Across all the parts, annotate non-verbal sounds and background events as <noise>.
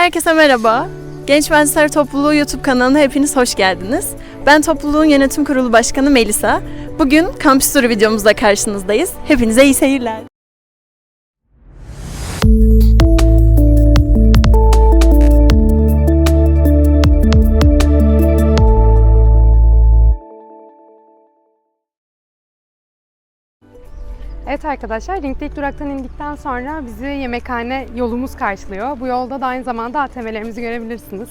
Herkese merhaba. Genç Mühendisler Topluluğu YouTube kanalına hepiniz hoş geldiniz. Ben topluluğun yönetim kurulu başkanı Melisa. Bugün kampüs turu videomuzda karşınızdayız. Hepinize iyi seyirler. Evet arkadaşlar, Ring'de ilk duraktan indikten sonra bizi yemekhane yolumuz karşılıyor. Bu yolda da aynı zamanda ATM'lerimizi görebilirsiniz.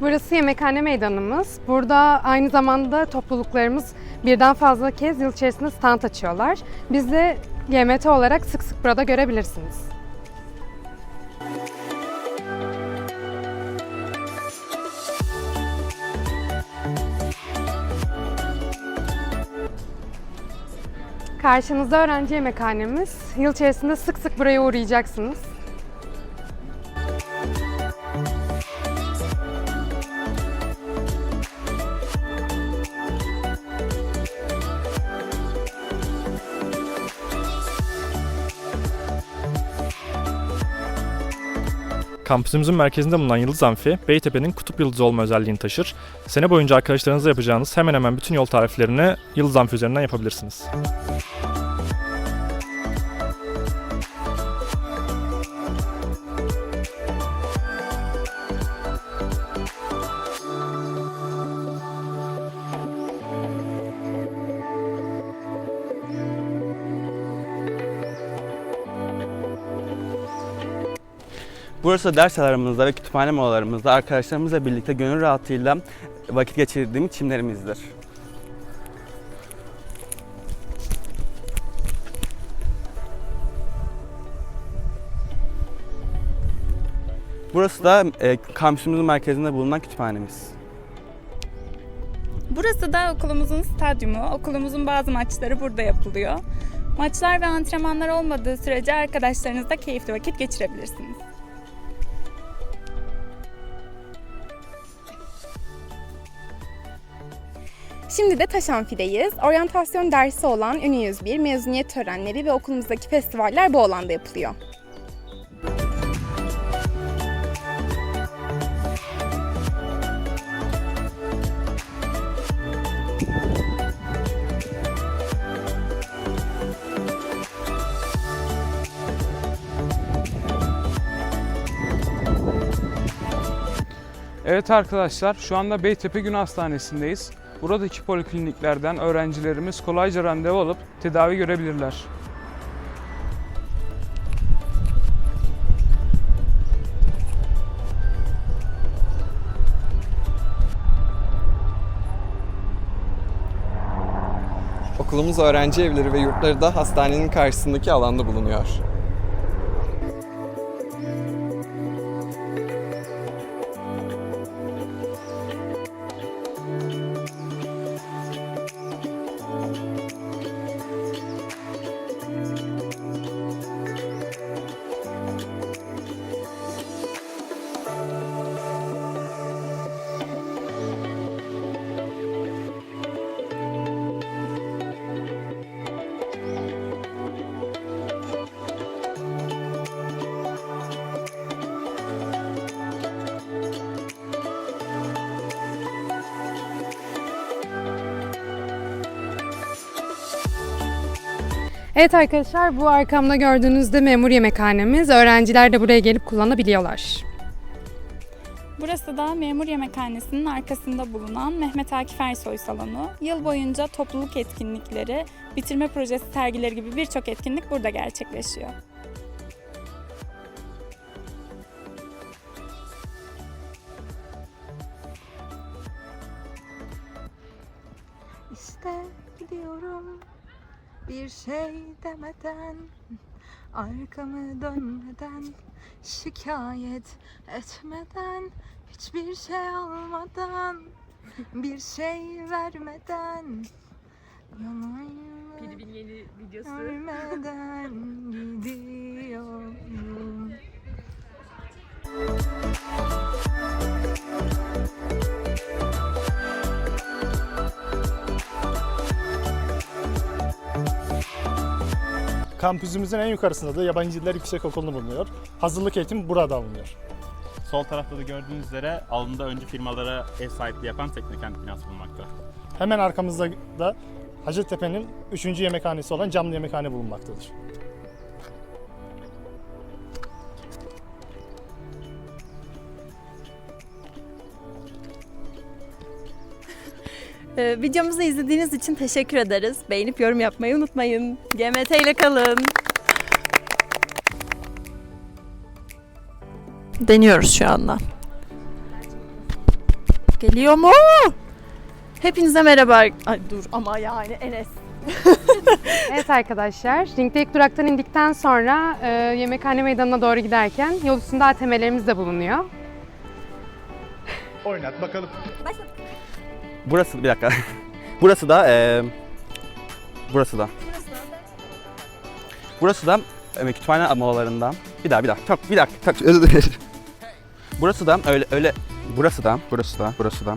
Burası yemekhane meydanımız. Burada aynı zamanda topluluklarımız birden fazla kez yıl içerisinde stand açıyorlar. Biz de GMT olarak sık sık burada görebilirsiniz. Karşınızda öğrenci yemekhanemiz. Yıl içerisinde sık sık buraya uğrayacaksınız. Kampüsümüzün merkezinde bulunan Yıldız Amfi, Beytepe'nin kutup yıldızı olma özelliğini taşır. Sene boyunca arkadaşlarınızla yapacağınız hemen hemen bütün yol tariflerini Yıldız Amfi üzerinden yapabilirsiniz. Burası ders alanlarımızda ve kütüphane molalarımızda arkadaşlarımızla birlikte gönül rahatlığıyla vakit geçirdiğimiz çimlerimizdir. Burası da e, kampüsümüzün merkezinde bulunan kütüphanemiz. Burası da okulumuzun stadyumu. Okulumuzun bazı maçları burada yapılıyor. Maçlar ve antrenmanlar olmadığı sürece arkadaşlarınızla keyifli vakit geçirebilirsiniz. Şimdi de Taş Amfi'deyiz. Oryantasyon dersi olan Ünü 101, mezuniyet törenleri ve okulumuzdaki festivaller bu alanda yapılıyor. Evet arkadaşlar, şu anda Beytepe Gün Hastanesi'ndeyiz. Buradaki polikliniklerden öğrencilerimiz kolayca randevu alıp tedavi görebilirler. Okulumuz öğrenci evleri ve yurtları da hastanenin karşısındaki alanda bulunuyor. Evet arkadaşlar, bu arkamda gördüğünüz de memur yemekhanemiz. Öğrenciler de buraya gelip kullanabiliyorlar. Burası da Memur Yemekhanesi'nin arkasında bulunan Mehmet Akif Ersoy salonu. Yıl boyunca topluluk etkinlikleri, bitirme projesi sergileri gibi birçok etkinlik burada gerçekleşiyor. İşte gidiyorum bir şey demeden Arkamı dönmeden Şikayet etmeden Hiçbir şey almadan Bir şey vermeden Yolumu yeni videosu. görmeden <laughs> gidiyorum Kampüsümüzün en yukarısında da Yabancı Diller Yüksekokulu bulunuyor. Hazırlık eğitim burada alınıyor. Sol tarafta da gördüğünüz üzere alanında önce firmalara ev sahipliği yapan Teknokent binası bulunmakta. Hemen arkamızda da Hacettepe'nin 3. yemekhanesi olan Camlı Yemekhane bulunmaktadır. Ee, videomuzu izlediğiniz için teşekkür ederiz. Beğenip yorum yapmayı unutmayın. GMT ile kalın. Deniyoruz şu anda. Geliyor mu? Hepinize merhaba. Ay dur ama yani Enes. <laughs> Evet arkadaşlar, ringde ilk duraktan indikten sonra e, yemekhane meydanına doğru giderken yol üstünde ATM'lerimiz de bulunuyor. Oynat bakalım. Burası bir dakika. <laughs> burası da eee burası da. Burası da e, kütüphane molalarından. Bir daha bir daha. Çok bir dakika. Çok özür dilerim. <laughs> Burası da öyle öyle burası da burası da burası da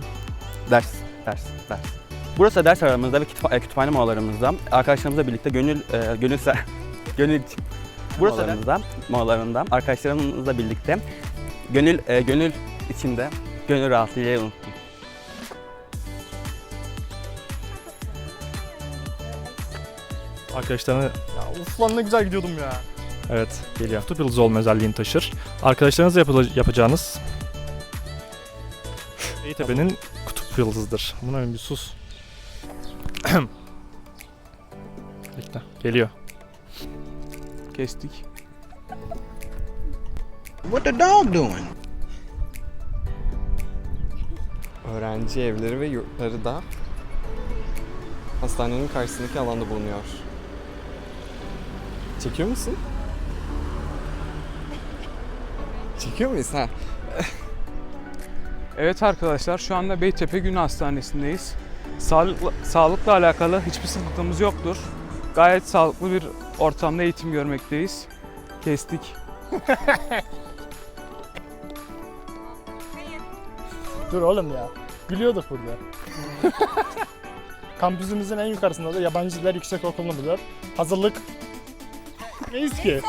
ders ders ders. Burası da ders aramızda ve kütüpha- e, kütüphane molalarımızda arkadaşlarımızla birlikte gönül e, <laughs> gönül gönül burası aramızda molalarında arkadaşlarımızla birlikte gönül e, gönül içinde gönül rahatlığıyla unuttum. Arkadaşlarını Ya uf lan ne güzel gidiyordum ya. evet geliyor. Kutup yıldızı olma özelliğini taşır. Arkadaşlarınızla yapıla- yapacağınız <laughs> Beytepe'nin kutup yıldızıdır. Buna bir sus. <clears throat> Bekle. Geliyor. Kestik. Öğrenci evleri ve yurtları da hastanenin karşısındaki alanda bulunuyor. Çekiyor musun? Çekiyor muyuz? Ha. <laughs> Evet arkadaşlar şu anda Beytepe Gün Hastanesi'ndeyiz. Sağlıkla, sağlıkla alakalı hiçbir sıkıntımız yoktur. Gayet sağlıklı bir ortamda eğitim görmekteyiz. Kestik. <laughs> Dur oğlum ya. Gülüyorduk burada. <laughs> Kampüsümüzün en yukarısında da Yabancı Diller Yüksekokulu bulunuyor. Hazırlık... <laughs> Neyiz ki? Neyiz